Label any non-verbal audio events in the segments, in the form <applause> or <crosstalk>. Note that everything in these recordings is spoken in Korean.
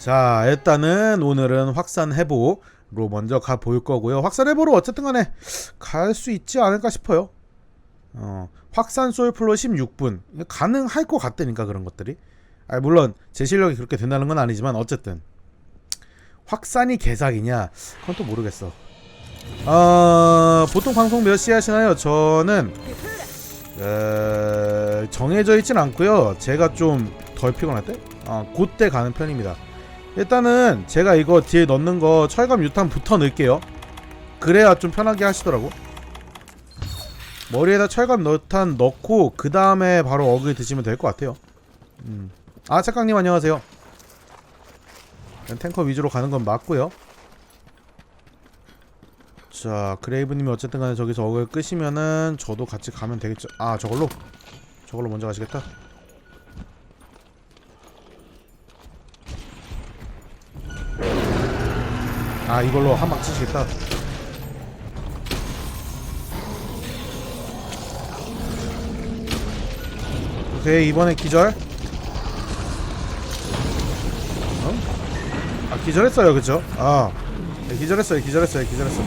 자, 일단은 오늘은 확산 해보로 먼저 가볼 거고요. 확산 해보로 어쨌든 간에 갈 수 있지 않을까 싶어요. 어, 확산 솔플로 16분. 가능할 것 같다니까 그런 것들이. 아, 물론 제 실력이 그렇게 된다는 건 아니지만 어쨌든 확산이 개사기냐? 그건 또 모르겠어. 어, 보통 방송 몇 시에 하시나요? 저는 에, 정해져 있진 않고요. 제가 좀 덜 피곤할 때, 어, 그때 가는 편입니다. 일단은 제가 이거 뒤에 넣는 거 철감 유탄부터 넣을게요. 그래야 좀 편하게 하시더라고. 머리에다 철감 유탄 넣고 그 다음에 바로 어글 드시면 될 것 같아요. 음. 아 착각님 안녕하세요. 탱커 위주로 가는 건 맞고요. 자 그레이브님이 어쨌든 간에 저기서 어글 끄시면은 저도 같이 가면 되겠죠. 아 저걸로 저걸로 먼저 가시겠다. 아 이걸로 한 방 치시겠다. 오케이 이번에 기절. 어? 아 기절했어요 그쵸? 아 네, 기절했어요 기절했어요 기절했어.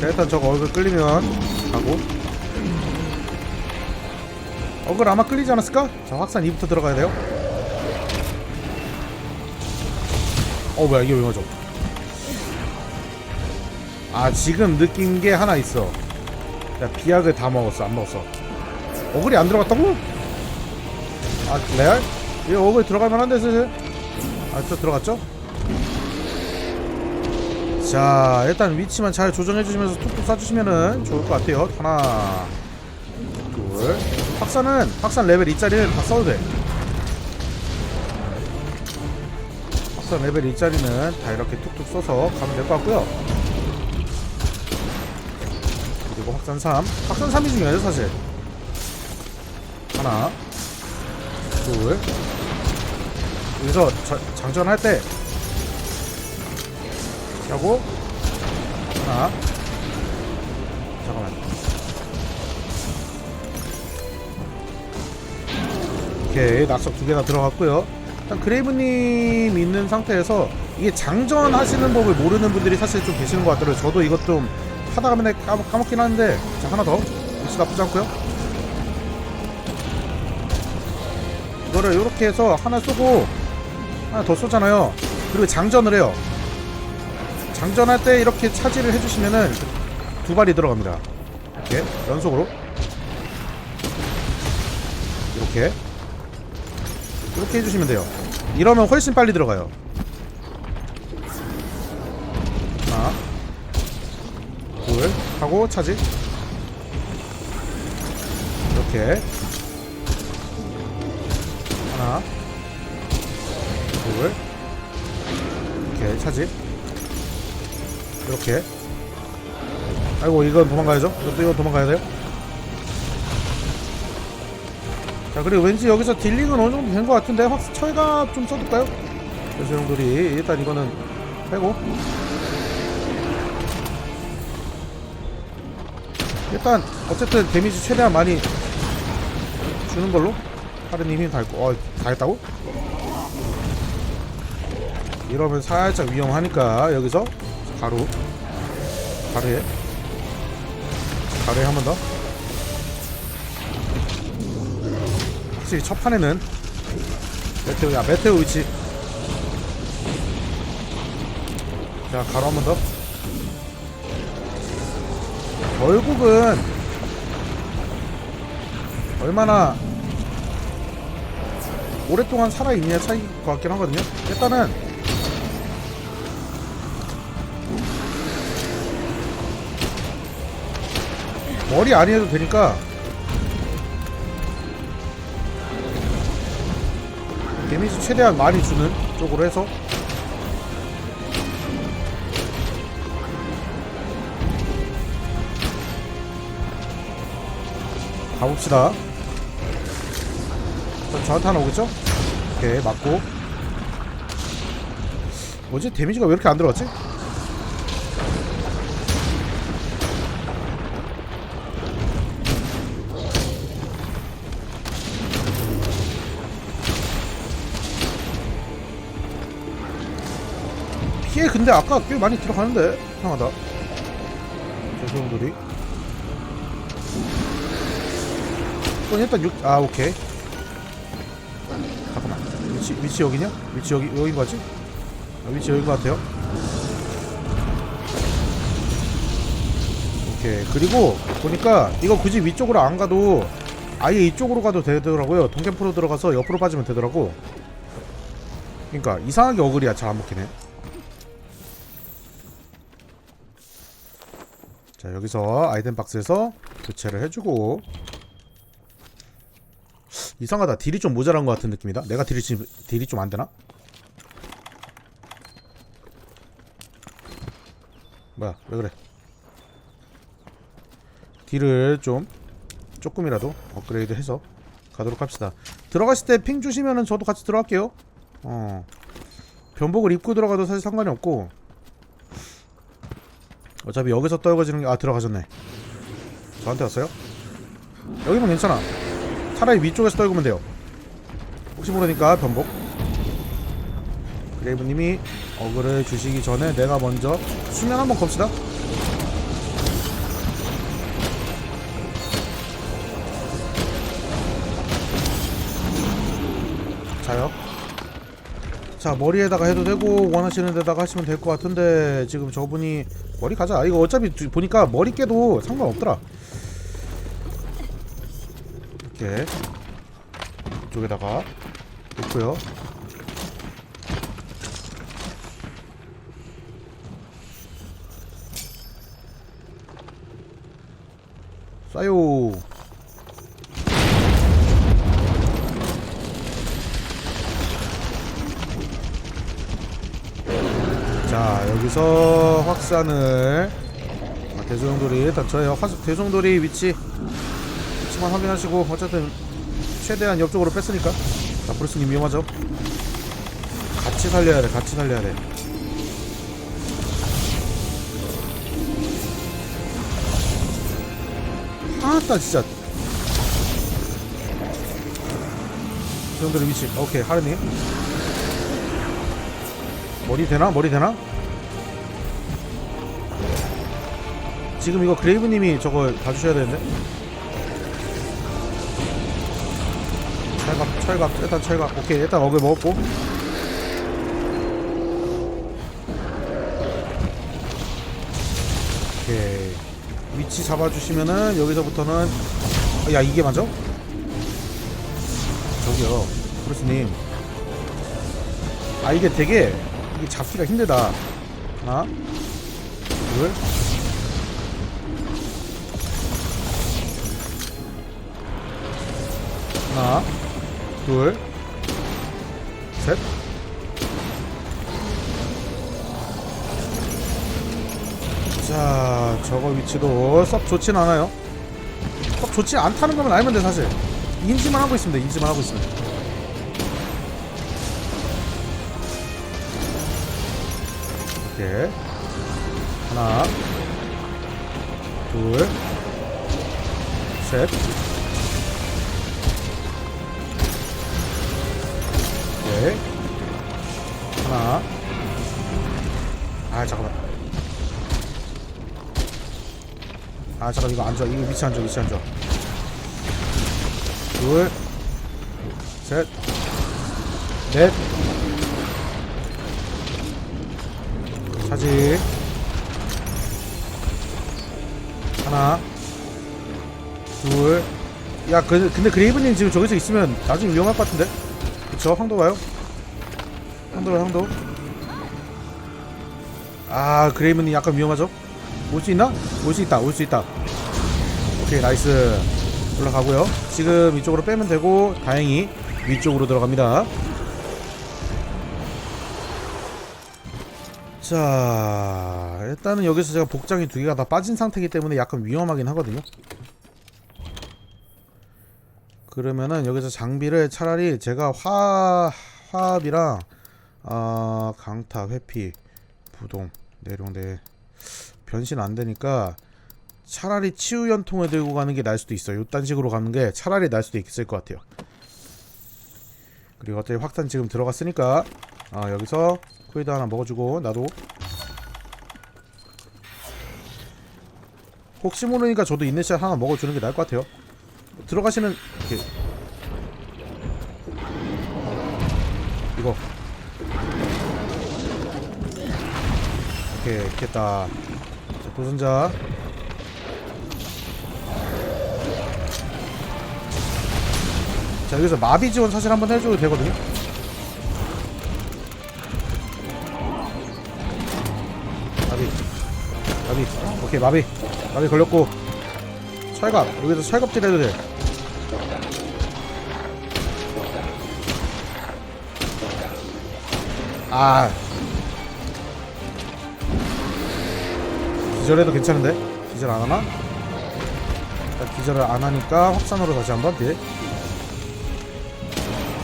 자 일단 저거 얼굴 끌리면 가고. 얼굴 아마 끌리지 않았을까? 자 확산 2부터 들어가야 돼요. 어 뭐야 이게 왜 맞아? 아 지금 느낀 게 하나 있어. 야 비약을 다 먹었어. 안 먹었어. 어글이 안 들어갔다고? 아 레알? 이 어글 들어갈 만 한데 슬슬 아저 들어갔죠? 자 일단 위치만 잘 조정해 주시면서 툭툭 쏴주시면은 좋을 것 같아요. 하나 둘. 확산은 확산 레벨 2짜리는 다 써도 돼. 확산 레벨 2짜리는 다 이렇게 툭툭 써서 가면 될 것 같고요 확산 3 확산 3이 중요해요 사실. 하나 둘. 여기서 저, 장전할 때. 하고 하나. 잠깐만. 오케이 낙석 두 개나 들어갔고요. 일단 그레이브님 있는 상태에서 이게 장전하시는 법을 모르는 분들이 사실 좀 계시는 것 같더라고요. 저도 이것 좀 하다가 맨날 까먹, 까먹긴 하는데 자 하나 더. 역시 나쁘지 않고요. 이거를 이렇게 해서 하나 쏘고 하나 더 쏘잖아요. 그리고 장전을 해요. 장전할 때 이렇게 차지를 해주시면은 두 발이 들어갑니다. 이렇게 연속으로. 이렇게. 이렇게 해주시면 돼요. 이러면 훨씬 빨리 들어가요 하고 차지. 이렇게. 하나. 둘. 이렇게 차지. 이렇게. 아이고 이건 도망가야죠. 이것도 이건 도망가야 돼요. 자 그리고 왠지 여기서 딜링은 어느 정도 된 것 같은데 확 철갑 좀 써둘까요? 그래서 형들이 일단 이거는 빼고 일단 어쨌든 데미지 최대한 많이 주는 걸로 다 했고 어, 다 했다고? 이러면 살짝 위험하니까 여기서 가루 가루에 가루에 한 번 더. 확실히 첫 판에는 메테오 야 메테오 위치. 자 가루 한 번더 결국은 얼마나 오랫동안 살아있느냐 차이일 것 같긴 하거든요. 일단은 머리 안 해도 되니까 데미지 최대한 많이 주는 쪽으로 해서 가봅시다 자, 저한테 하나 오겠죠? 오케이 맞고 뭐지? 데미지가 왜 이렇게 안 들어갔지? 근데 아까 꽤 많이 들어가는데 이상하다 죄송들이 이건 일단 6, 아 오케이. 잠깐만. 위치, 위치 여기냐? 위치 여기 여긴 거지? 아, 위치 여긴 것 같아요. 오케이. 그리고 보니까 이거 굳이 위쪽으로 안 가도 아예 이쪽으로 가도 되더라고요. 동캠프로 들어가서 옆으로 빠지면 되더라고. 그러니까 이상하게 어글이야 잘 안 먹히네. 자 여기서 아이템 박스에서 교체를 해주고 이상하다. 딜이 좀 모자란 것 같은 느낌이다. 내가 딜이, 지- 딜이 좀 안 되나? 뭐야 왜 그래? 딜을 좀 조금이라도 업그레이드 해서 가도록 합시다. 들어갔을 때 핑 주시면은 저도 같이 들어갈게요. 어. 변복을 입고 들어가도 사실 상관이 없고. 어차피 여기서 떨궈지는 게 아 들어가셨네. 저한테 왔어요? 여기면 괜찮아 차라리 위쪽에서 떨구면 돼요. 혹시 모르니까 변복. 그레이브님이 어그를 주시기 전에 내가 먼저 수면 한번 겁시다. 자요. 자 머리에다가 해도 되고 원하시는 데다가 하시면 될 것 같은데 지금 저분이 머리 가자. 이거 어차피 두- 보니까 머리 깨도 상관없더라 이렇게 이쪽에다가 놓고요. 쏴요. 자 여기서 확산을 아, 저예요. 화수 대소용돌이 위치 위치만 확인하시고 어쨌든 최대한 옆쪽으로 뺐으니까. 자 브루스님 위험하죠? 같이 살려야 돼 같이 살려야 돼. 아따 진짜. 대소용돌이 위치. 오케이 하르님. 머리 되나? 머리 되나? 지금 이거 그레이브님이 저거 봐주셔야 되는데 철각 철각 일단 철각 오케이 일단 어글 먹었고. 오케이. 위치 잡아주시면은 여기서부터는 어, 야 이게 맞아? 저기요. 브루스님 아 이게 되게 이게 잡기가 힘들다. 하나 둘. 하나 둘 셋. 자 저거 위치도 썩 좋진 않아요. 썩 좋지 않다는 것만 알면 돼 사실. 인지만 하고 돼 인지만 하고 있으면 이렇게 하나 둘 셋 하나. 아 잠깐만. 아 잠깐 이거 앉아. 이거 위치 앉아 위치 앉아. 둘 셋넷. 차지 하나. 둘 야 그, 근데 그레이브님 지금 저기서 있으면 나중에 위험할 것 같은데? 그쵸? 황도 봐요 봐요 황도. 아 그레이브님 약간 위험하죠? 올 수 있나? 올 수 있다 올 수 있다. 오케이 나이스. 올라가고요. 지금 이쪽으로 빼면 되고 다행히 위쪽으로 들어갑니다. 자 일단은 여기서 제가 복장이 두 개가 다 빠진 상태이기 때문에 약간 위험하긴 하거든요. 그러면은 여기서 장비를 차라리 제가 화 화합이랑 아 강타 회피 부동 내룡대 변신 안 되니까 차라리 치유연통을 들고 가는 게 나을 수도 있어요. 요딴 식으로 가는 게 차라리 나을 수도 있을 것 같아요. 그리고 어차피 확산 지금 들어갔으니까 아 여기서 코이드 하나 먹어주고 나도 혹시 모르니까 저도 인내샷 하나 먹어주는 게 나을 것 같아요. 들어가시는 이렇게 오케이 됐다. 자, 도전자. 자 여기서 마비 지원 사실 한번 해줘도 되거든요. 마비. 마비. 오케이 마비. 마비 걸렸고. 철갑. 여기서 철갑질 해도 돼. 아. 기절해도 괜찮은데? 기절 안 하나? 기절을 안 하니까 확산으로 다시 한번 딜.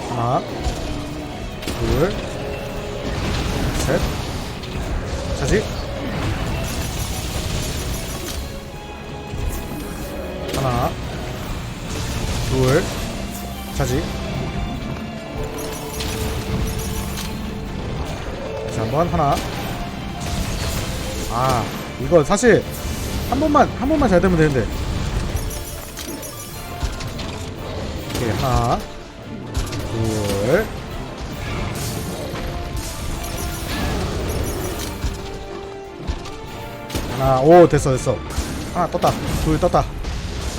하나, 둘, 셋. 차지. 하나, 둘, 차지. 다시 한번 하나. 아, 이거 사실 한 번만 한 번만 잘 되면 되는데. 오케이 하나, 둘, 하나, 오 됐어 됐어. 하나 떴다, 둘 떴다,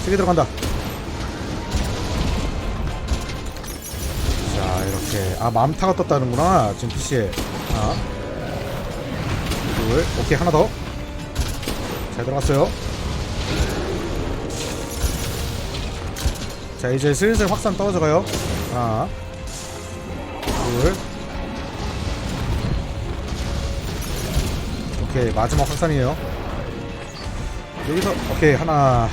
세 개 들어간다. 자 이렇게 아 맘타가 떴다는구나 지금 PC에 하나, 둘, 오케이 하나 더. 잘 들어갔어요. 자 이제 슬슬 확산 떨어져 가요. 하나, 둘, 오케이 마지막 확산이에요. 여기서 오케이 하나,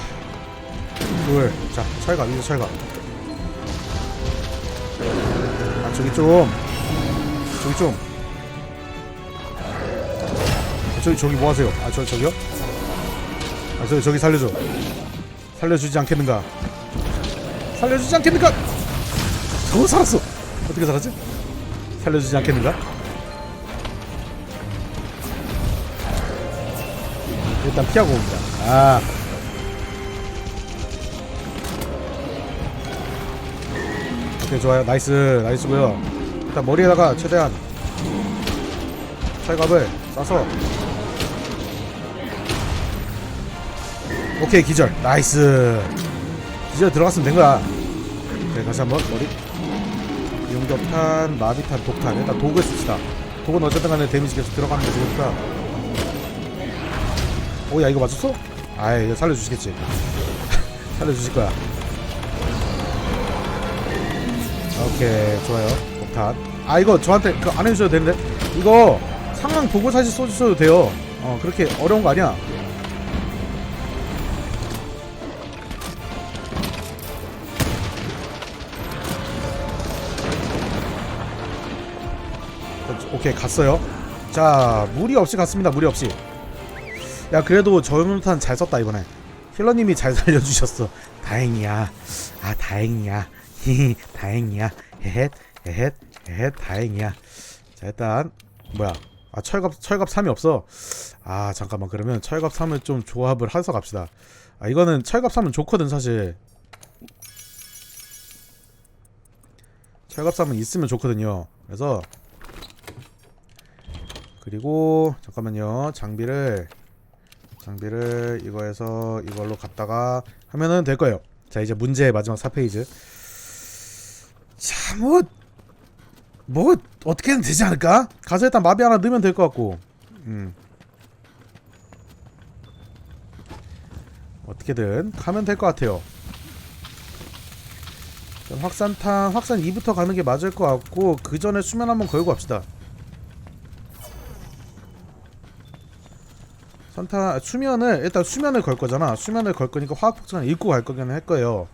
둘, 자 철갑 여기서 철갑. 아 저기 좀, 저기 좀. 아, 저기 저기 뭐 하세요? 아 저 저기요? 아 저기 저기 살려줘. 살려주지 않겠는가? 살려주지 않겠는가? 어 살았어. 어떻게 살았지? 살려주지 않겠는가? 일단 피하고 옵니다. 아. 오케이 좋아요. 나이스 나이스고요. 일단 머리에다가 최대한 철갑을 싸서 오케이 기절. 나이스. 기절 들어갔으면 된 거야. 오케이 다시 한번 머리. 용접탄 마비탄 독탄. 일단 독을 씁시다. 독은 어쨌든 간에 데미지 계속 들어가는 게 좋으니까. 오야 이거 맞췄어? 아이 살려주시겠지? <laughs> 살려주실 거야. 오케이 좋아요. 독탄. 아 이거 저한테 그거 안 해주셔도 되는데. 이거 상황 보고 사실 쏘셔도 돼요. 어 그렇게 어려운 거 아니야 오케이 갔어요. 자 무리 없이 갔습니다 무리 없이. 야 그래도 저용탄 잘 썼다 이번에. 힐러님이 잘 <laughs> 살려주셨어. 다행이야. 아 다행이야. 히히 <laughs> 다행이야. 헤헷 헤헷 헤헷 다행이야. 자 일단 뭐야. 아 철갑 철갑 3이 없어. 아 잠깐만. 그러면 철갑 3을 좀 조합을 해서 갑시다. 아 이거는 철갑 3은 좋거든 사실. 철갑 3은 있으면 좋거든요. 그래서 그리고 잠깐만요. 장비를 장비를 이거에서 이걸로 갖다가 하면은 될 거예요. 자 이제 문제 마지막 4페이지. 자 뭐 뭐 어떻게든 되지 않을까? 가서 일단 마비 하나 넣으면 될 것 같고. 음. 어떻게든 가면 될 것 같아요. 확산탄 확산 2부터 가는 게 맞을 것 같고 그 전에 수면 한번 걸고 합시다 선타 수면을 일단 수면을 걸 거잖아. 수면을 걸 거니까 화학 폭탄을 입고 갈 거긴 할 거예요.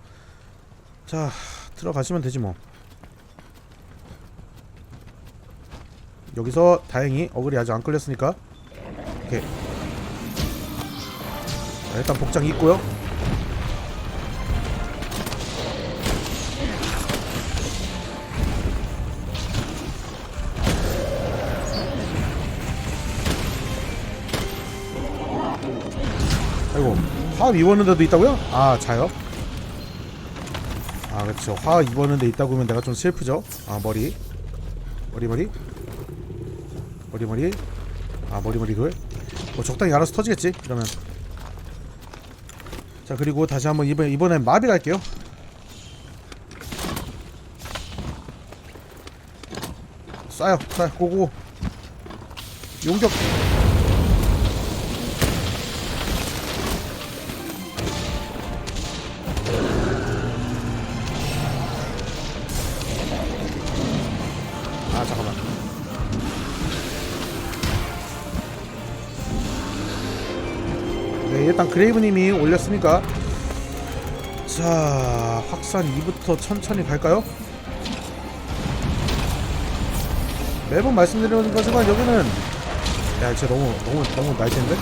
자 들어가시면 되지 뭐. 여기서 다행히 어글이 아직 안 끌렸으니까 오케이. 자, 일단 복장 입고요. 화합 입었는데도 있다고요? 아 자요? 아 그렇죠. 화합 입었는데 있다고 하면 내가 좀 슬프죠? 아 머리. 머리 머리. 머리 머리. 아 머리 머리 그걸. 뭐 적당히 알아서 터지겠지 이러면. 자 그리고 다시 한번 이번 이번엔 마비 갈게요. 쏴요 쏴요. 고고. 용격 그레이브님이 올렸으니까? 자 확산 2부터 천천히 갈까요? 매번 말씀드리는 거지만 여기는 야 진짜 너무 너무 너무 날텐데?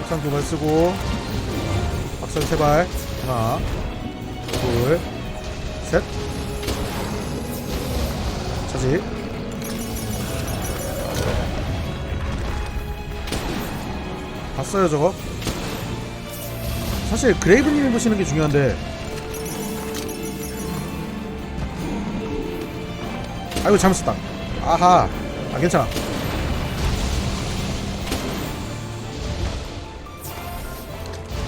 확산 두발 쓰고 확산 세발. 하나 둘셋. 차지 봤어요 저거? 사실 그레이브님이 보시는 게 중요한데. 아이고 잘못했다. 아하. 아 괜찮아.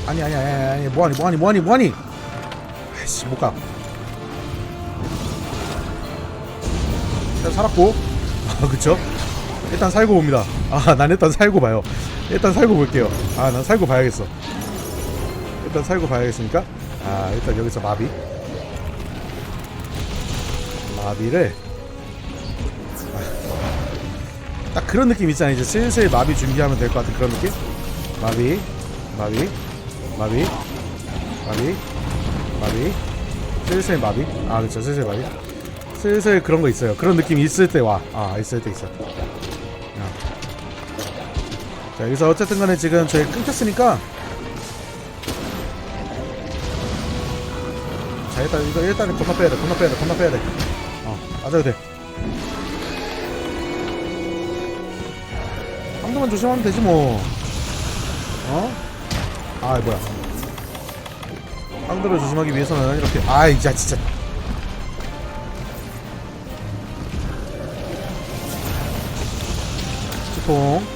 아니 아니 아니 아니, 뭐하니 뭐하니 뭐하니 뭐하니? 아이씨 못가. 일단 살았고. <laughs> 아 그쵸? 일단 살고 봅니다. 아난 일단 살고 봐요 일단 살고 볼게요. 아 난 살고 봐야겠어. 일단 살고 봐야겠으니까. 아 일단 여기서 마비. 마비를. 아, 딱 그런 느낌 있잖아. 이제 슬슬 마비 준비하면 될 것 같은 그런 느낌? 마비 마비 마비 마비 마비. 슬슬 마비. 아 그쵸. 슬슬 마비. 슬슬 그런 거 있어요. 그런 느낌이 있을 때와아 있을 때 있어 자 여기서 어쨌든 간에 지금 저희 끊겼으니까. 자 일단 이거 일단은 건너 빼야 돼 건너 빼야 돼 건너 빼야 돼어 맞아도 돼. 한동안 조심하면 되지 뭐. 어? 아 뭐야. 상대를 조심하기 위해서는 이렇게. 아이 야 진짜. 치통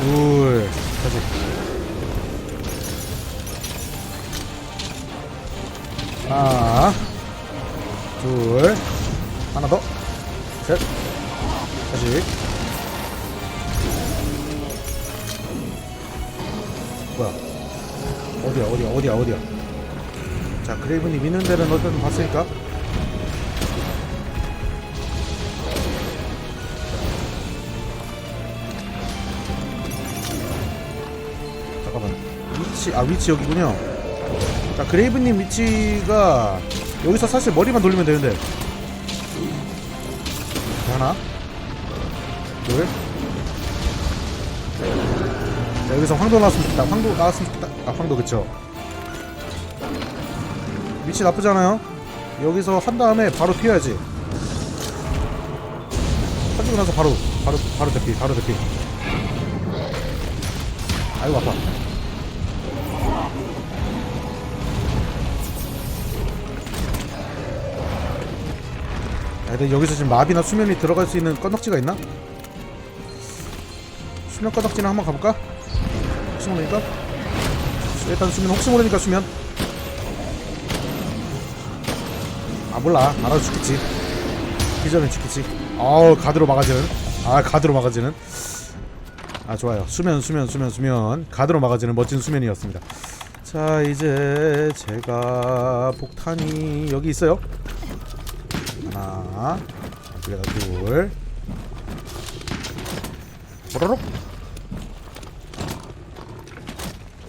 둘 다시 하나 둘 하나 더셋. 다시. 뭐야? 어디야 어디야 어디야 어디야? 자 그레이브님 있는 데는 어떤 봤으니까 위치 아 위치 여기군요. 자 그레이브님 위치가 여기서 사실 머리만 돌리면 되는데. 자, 하나. 둘. 자, 여기서 황도 나왔으면 좋겠다. 황도 나왔으면 좋겠다. 아 황도 그쵸. 위치 나쁘지 않아요. 여기서 한 다음에 바로 튀어야지. 터지고 나서 바로 바로 바로 대피 바로 대피. 아이고 아파 근데 여기서 지금 마비나 수면이 들어갈 수 있는 건덕지가 있나? 수면 건덕지나 한번 가볼까? 혹시 모르니까? 일단 수면 혹시 모르니까 수면. 아 몰라. 알아서 죽겠지. 그 전에 죽겠지. 아우 가드로 막아지는. 아 가드로 막아지는. 아 좋아요. 수면 수면 수면 수면. 가드로 막아지는 멋진 수면이었습니다. 자 이제 제가 폭탄이 여기 있어요 하나 여기다 둘. 보라록.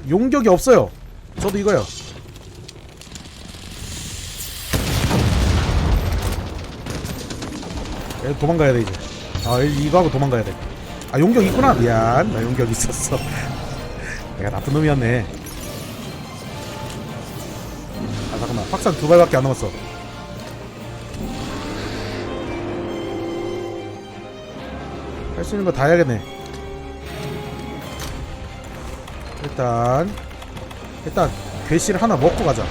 용격이 없어요. 저도 이거요. 얘 도망가야 돼 이제. 아 이- 이거 하고 도망가야 돼아 용격 있구나. 미안. 나 용격 있었어. <laughs> 내가 나쁜 놈이었네. 아 잠깐만. 확산 두 발밖에 안 남았어 할 수 있는 거 다 해야겠네. 일단 일단 괴실 하나 먹고 가자.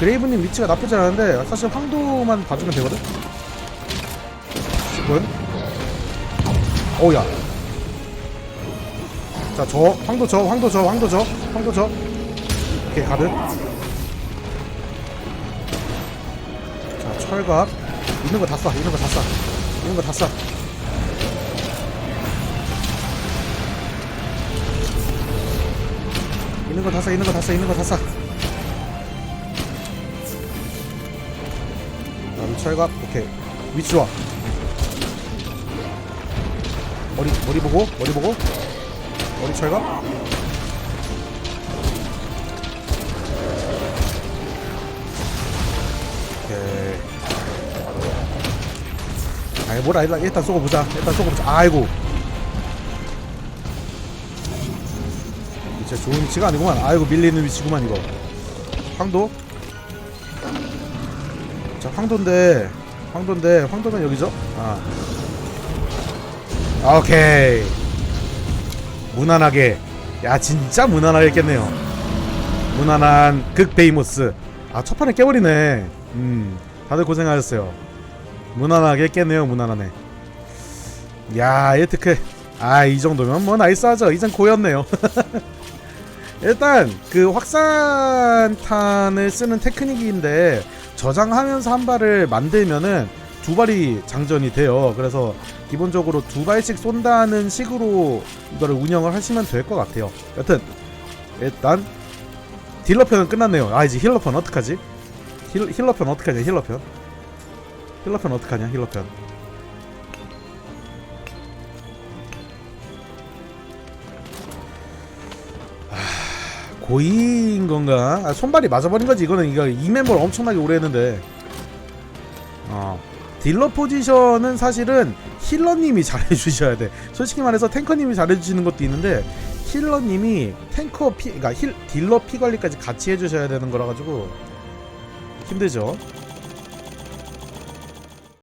그레이브님 위치가 나쁘지 않은데 사실 황도만 봐주면 되거든? 10분? 어우야. 자저 황도 저 황도 저 황도 저 황도 저. 오케이 가드. 자 철갑. 있는 거 다쏴 있는 거 다 쏴. 있는 거 다쏴 있는 거다쏴 있는 거다쏴 있는 거 다쏴 다음 철갑 오케이. 위치 좋아. 머리 머리 보고 머리 보고. 머리 철갑. 오케이. 아이 뭐라? 일단 일단 쏘고 보자. 일단 쏘고 보자. 아이고 진짜 좋은 위치가 아니구만. 아이고 밀리는 위치구만 이거. 황도? 자 황도인데 황도인데 황도는 여기죠? 아. 오케이. 무난하게. 야 진짜 무난하게 했겠네요. 무난한 극 베이모스. 아 첫판에 깨버리네. 음 다들 고생하셨어요. 무난하게 했겠네요 무난하네. 야 에트크. 아 이 정도면 뭐 나이스하죠. 이젠 고였네요 <laughs> 일단 그 확산탄을 쓰는 테크닉인데 저장하면서 한 발을 만들면은 두 발이 장전이 돼요. 그래서 기본적으로 두 발씩 쏜다는 식으로 이거를 운영을 하시면 될 것 같아요. 여튼 일단 딜러 편은 끝났네요. 아 이제 힐러 편 어떡하지? 힐, 힐러 편 어떡하냐 힐러 편 힐러 편 어떡하냐 힐러 편 고의인 건가? 아, 손발이 맞아버린 거지. 이거는 이거 이 멤버를 엄청나게 오래 했는데. 어. 딜러 포지션은 사실은 힐러님이 <laughs> 잘해주셔야 돼. 솔직히 말해서 탱커님이 잘해주시는 것도 있는데 힐러님이 탱커 피, 그러니까 힐 딜러 피 관리까지 같이 해주셔야 되는 거라 가지고 힘들죠.